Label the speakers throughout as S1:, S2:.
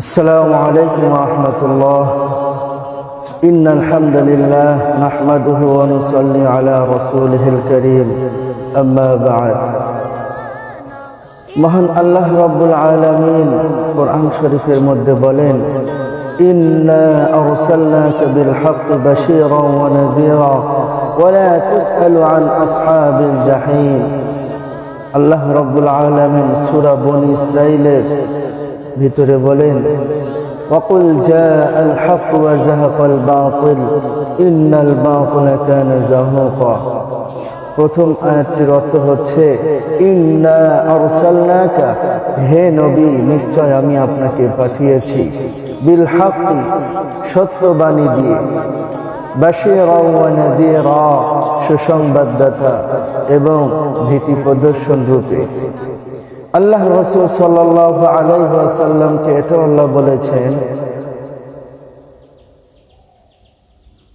S1: السلام عليكم ورحمة الله إن الحمد لله نحمده ونصلي على رسوله الكريم أما بعد মহান আল্লাহ রব্বুল আলামিন কোরআন শরীফের মধ্যে বলেন إنا أرسلناك بالحق بشيرا ونذيرا ولا تسأل عن أصحاب الجحيم আল্লাহ রব্বুল আলামিন সূরা বনি ইসরাইলের ভিতরে বলেন وقل جاء الحق وزهق الباطل إن الباطل كان زهوقا প্রথম আয়াতটির অর্থ হচ্ছে ইন্না আরসালনাকা হে নবী নিশ্চয় আমি আপনাকে পাঠিয়েছি বিল হাক্কি সত্যবাণী দিয়ে বাশীরা ওয়া নাযীরা সুসংবাদদাতা এবং ভীতি প্রদর্শন রূপে আল্লাহ রসুল সাল্লাল্লাহু আলাইহি ওয়াসাল্লামকে এটা আল্লাহ বলেছেন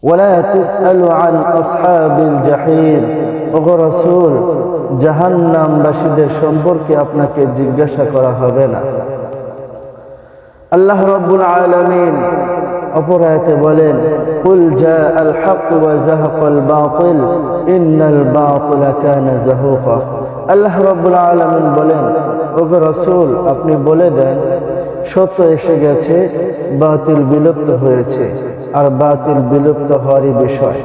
S1: ولا تسأل عن أصحاب الجحيم ওগো রসুল জাহান্নামবাসীদের সম্পর্কে আপনাকে জিজ্ঞাসা করা হবে না আল্লাহ রব্বুল আলামিন অপর আয়াতে বলেন কুল জাআল হক ওয়া যাহাকাল বাতিল ইন্নাল বাতিলা কানা যাহুকা আল্লাহ রব্বুল আলামিন বলেন, ওগো রাসূল, আপনি বলে দেন, সত্য এসে গেছে, বাতিল বিলুপ্ত হয়েছে, আর বাতিল বিলুপ্ত হওয়ারই বিষয়।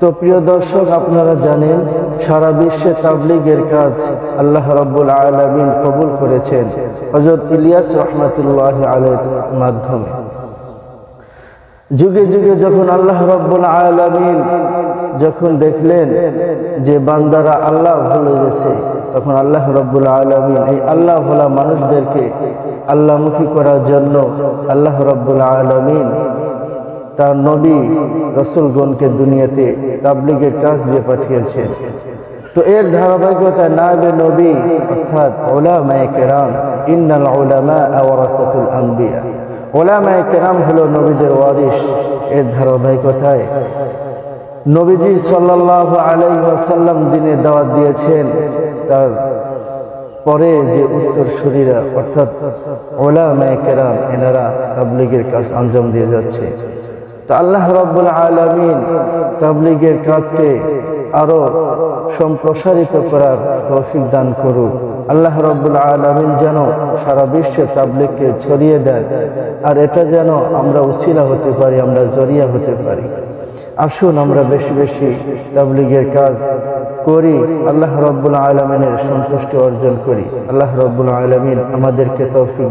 S1: তো প্রিয় দর্শক, আপনারা জানেন, সারা বিশ্বে তাবলিগের কাজ আল্লাহ রব্বুল আলামিন কবুল করেছেন, হযরত ইলিয়াস রহমাতুল্লাহ আলাইহির মাধ্যমে। যুগে যুগে যখন আল্লাহ রব্বুল আলামিন যখন দেখলেন যে বান্দারা আল্লাহ ভুলে গেছে, তখন আল্লাহ রব্বুল আলামিন এই আল্লাহ ভোলা মানুষদেরকে আল্লাহমুখী করার জন্য আল্লাহ রব্বুল আলামিন তার নবী রসুলগণকে দুনিয়াতে তাবলিগের কাজ দিয়ে পাঠিয়েছেন। তো এর ধারাবাহিকতায় নাবে নবী, অর্থাৎ ওলামায়ে কেরাম, ইন্নাল ওলামা ওয়ারাসাতুল আম্বিয়া ওলামায়ে কেরাম হলো নবীদের ওয়ারিশ। এর ধারাবাহিকতায় নবীজি সাল্লাল্লাহু আলাইহি ওয়াসাল্লাম যিনি দাওয়াত দিয়েছেন, তার পরে যে উত্তর শরীরা অর্থাৎ ওলামায়ে কেরাম, এনারা তাবলিগের কাজ আঞ্জাম দিয়ে যাচ্ছে। তো আল্লাহ রব্বুল আলমিন তাবলিগের কাজকে আরও সম্প্রসারিত করার তৌফিক দান করুক। আল্লাহ রব্বুল আলমিন যেন সারা বিশ্বে তাবলিগকে ছড়িয়ে দেন আর এটা যেন আমরা উসিলা হতে পারি, আমরা জরিয়া হতে পারি। আসুন আমরা বেশি বেশি তাবলিগের কাজ করি, আল্লাহ রব্বুল আলমিনের সন্তুষ্টি অর্জন করি। আল্লাহ রব্বুল আলমিন আমাদেরকে তৌফিক